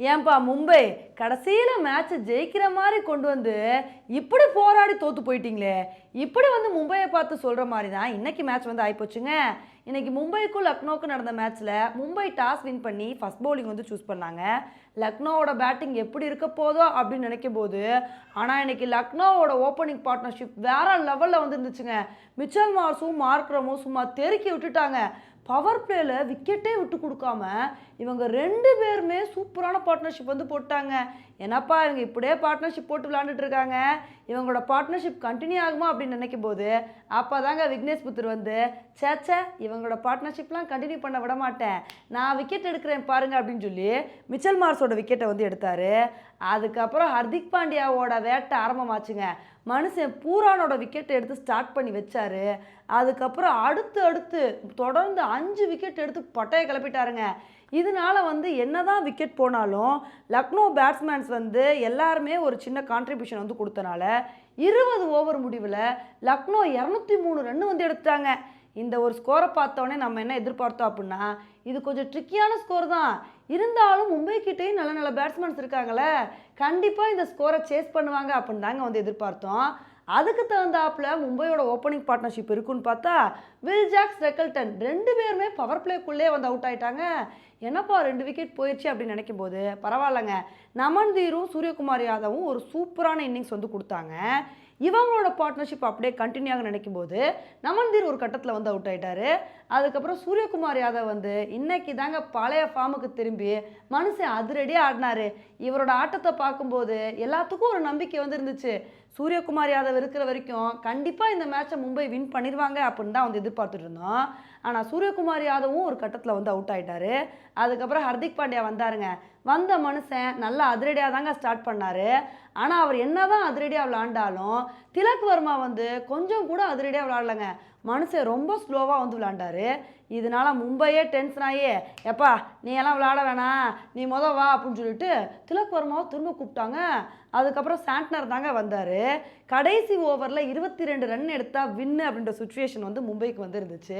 ஏன்பா மும்பை? கடைசியில் மேட்ச்சை ஜெயிக்கிற மாதிரி கொண்டு வந்து இப்படி போராடி தோற்று போயிட்டீங்களே. இப்படி வந்து மும்பையை பார்த்து சொல்கிற மாதிரி தான் இன்னைக்கு மேட்ச் வந்து ஆகிப்போச்சுங்க இன்னைக்கு மும்பைக்கும் லக்னோக்கும் நடந்த மேட்ச்சில் மும்பை டாஸ் வின் பண்ணி ஃபர்ஸ்ட் பவுலிங் வந்து சூஸ் பண்ணாங்க. லக்னோவோட பேட்டிங் எப்படி இருக்க போதோ அப்படின்னு நினைக்கும் போது ஆனால் இன்னைக்கு லக்னோவோட ஓப்பனிங் பார்ட்னர்ஷிப் வேற லெவலில் வந்து இருந்துச்சுங்க மிச்சல் மார்ஸும் மார்க்ரமும் சும்மா தெருக்கி விட்டுட்டாங்க. பவர் பிளேயில் விக்கெட்டே விட்டு கொடுக்காம இவங்க ரெண்டு பேருமே சூப்பரான பார்ட்னர்ஷிப் வந்து போட்டாங்க. என்னப்பா இவங்க இப்படியே பார்ட்னர்ஷிப் போட்டு விளாண்டுட்டு இருக்காங்க? இவங்களோட பார்ட்னர்ஷிப் கண்டினியூ ஆகுமா அப்படின்னு நினைக்கும் போது அப்போ தாங்க விக்னேஷ் புத்தர் வந்து சேச்சே இவங்களோட பார்ட்னர்ஷிப்லாம் கண்டினியூ பண்ண விட மாட்டேன். நான் விக்கெட் எடுக்கிறேன் பாருங்க அப்படின்னு சொல்லி மிச்சல் மார்ஸோட விக்கெட்டை வந்து எடுத்தாரு. அதுக்கப்புறம் ஹர்திக் பாண்டியாவோட வேட்டை ஆரம்பமாச்சுங்க. மனுஷன் பூரானோட விக்கெட்டை எடுத்து ஸ்டார்ட் பண்ணி வச்சாரு. அதுக்கப்புறம் அடுத்து அடுத்து தொடர்ந்து அஞ்சு விக்கெட் எடுத்து பட்டையை கிளப்பிட்டாருங்க. இதனால வந்து என்ன தான் விக்கெட் போனாலும் லக்னோ பேட்ஸ்மேன்ஸ் வந்து எல்லாருமே ஒரு சின்ன கான்ட்ரிபியூஷன் வந்து கொடுத்தனால இருபது ஓவர் முடிவில் லக்னோ இரநூத்தி மூணு ரன் வந்து எடுத்தாங்க இந்த ஒரு ஸ்கோரை பார்த்தோன்னே நம்ம என்ன எதிர்பார்த்தோம் அப்படின்னா இது கொஞ்சம் ட்ரிக்கியான ஸ்கோர் தான். இருந்தாலும் மும்பை கிட்டேயும் நல்ல நல்ல பேட்ஸ்மேன்ஸ் இருக்காங்களே கண்டிப்பாக இந்த ஸ்கோரை சேஸ் பண்ணுவாங்க அப்படின்னு தாங்க வந்து எதிர்பார்த்தோம். அதுக்கு தகுந்தாப்புல மும்பையோட ஓப்பனிங் பார்ட்னர்ஷிப் இருக்குன்னு பார்த்தா வில் ஜாக்ஸ் ரெக்கல்டன் ரெண்டு பேருமே பவர் பிளேக்குள்ளே வந்து அவுட் ஆயிட்டாங்க. என்னப்பா ரெண்டு விக்கெட் போயிடுச்சு அப்படின்னு நினைக்கும் போது பரவாயில்லைங்க நமன்தீரும் சூரியகுமார் யாதவும் ஒரு சூப்பரான இன்னிங்ஸ் வந்து கொடுத்தாங்க. இவங்களோட பார்ட்னர்ஷிப் அப்படியே கண்டினியூ ஆக நினைக்கும் போது நமன்தீர் ஒரு கட்டத்தில் வந்து அவுட் ஆகிட்டாரு அதுக்கப்புறம் சூரியகுமார் யாதவ் வந்து இன்னைக்கு தாங்க பழைய ஃபார்முக்கு திரும்பி மனுஷன் அதிரடியாக ஆடினாரு. இவரோட ஆட்டத்தை பார்க்கும்போது எல்லாத்துக்கும் ஒரு நம்பிக்கை வந்து இருந்துச்சு. சூரியகுமார் யாதவ் இருக்கிற வரைக்கும் கண்டிப்பாக இந்த மேட்சை மும்பை வின் பண்ணிடுவாங்க அப்படின்னு தான் வந்து எதிர்பார்த்துட்டு இருந்தோம். ஆனால் சூரியகுமார் யாதவும் ஒரு கட்டத்தில் வந்து அவுட் ஆகிட்டாரு அதுக்கப்புறம் ஹர்திக் பாண்டியா வந்தாருங்க. வந்த மனுஷன் நல்லா அதிரடியாக தாங்க ஸ்டார்ட் பண்ணார். ஆனால் அவர் என்ன தான் அதிரடியாக விளாண்டாலும் திலக் வர்மா வந்து கொஞ்சம் கூட அதிரடியாக விளாட்லங்க. மனுஷன் ரொம்ப ஸ்லோவாக வந்து விளாண்டாரு இதனால மும்பையே டென்ஷன் ஆகி எப்பா நீ எல்லாம் விளாட வேணாம். நீ மொதல் வா அப்படின்னு சொல்லிட்டு திலக் வர்மாவை திரும்ப கூப்பிட்டாங்க. அதுக்கப்புறம் சாண்ட்னர் தாங்க வந்தார். கடைசி ஓவரில் இருபத்தி ரெண்டு ரன் எடுத்தால் வின்னு அப்படின்ற சுச்சுவேஷன் வந்து மும்பைக்கு வந்துருந்துச்சு.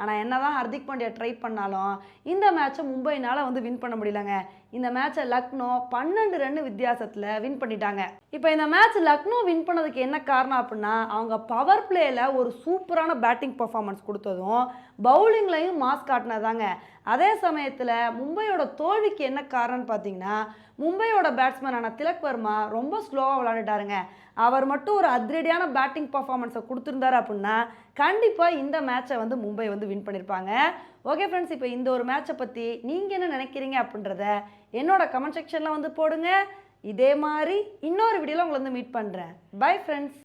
ஆனால் என்ன தான் ஹர்திக் பாண்டியா ட்ரை பண்ணாலும் இந்த மேட்ச்சை மும்பைனால் வந்து வின் பண்ண முடியலங்க. இந்த மேட்சை லக்னோ பன்னெண்டு ரன் வித்தியாசத்தில் வின் பண்ணிட்டாங்க. இப்போ இந்த மேட்ச் லக்னோ வின் பண்ணதுக்கு என்ன காரணம் அப்படின்னா அவங்க பவர் பிளேயில் ஒரு சூப்பரான பேட்டிங் பர்ஃபார்மன்ஸ் கொடுத்ததும் பவுலிங்லையும் மாஸ் காட்டினதாங்க. அதே சமயத்தில் மும்பையோட தோல்விக்கு என்ன காரணம்னு பார்த்தீங்கன்னா மும்பையோட பேட்ஸ்மேனான திலக் வர்மா ரொம்ப ஸ்லோவாக விளாண்டுட்டாருங்க அவர் மட்டும் ஒரு அதிரடியான பேட்டிங் பர்ஃபார்மன்ஸை கொடுத்துருந்தாரு அப்படின்னா கண்டிப்பாக இந்த மேட்சை வந்து மும்பை வந்து வின் பண்ணியிருப்பாங்க ஓகே ஃப்ரெண்ட்ஸ் இப்போ இந்த ஒரு மேட்சை பற்றி நீங்கள் என்ன நினைக்கிறீங்க அப்படின்றத என்னோட கமெண்ட் செக்ஷனில் வந்து போடுங்க. இதே மாதிரி இன்னொரு வீடியோவில் உங்களை வந்து மீட் பண்ணுறேன் பை ஃப்ரெண்ட்ஸ்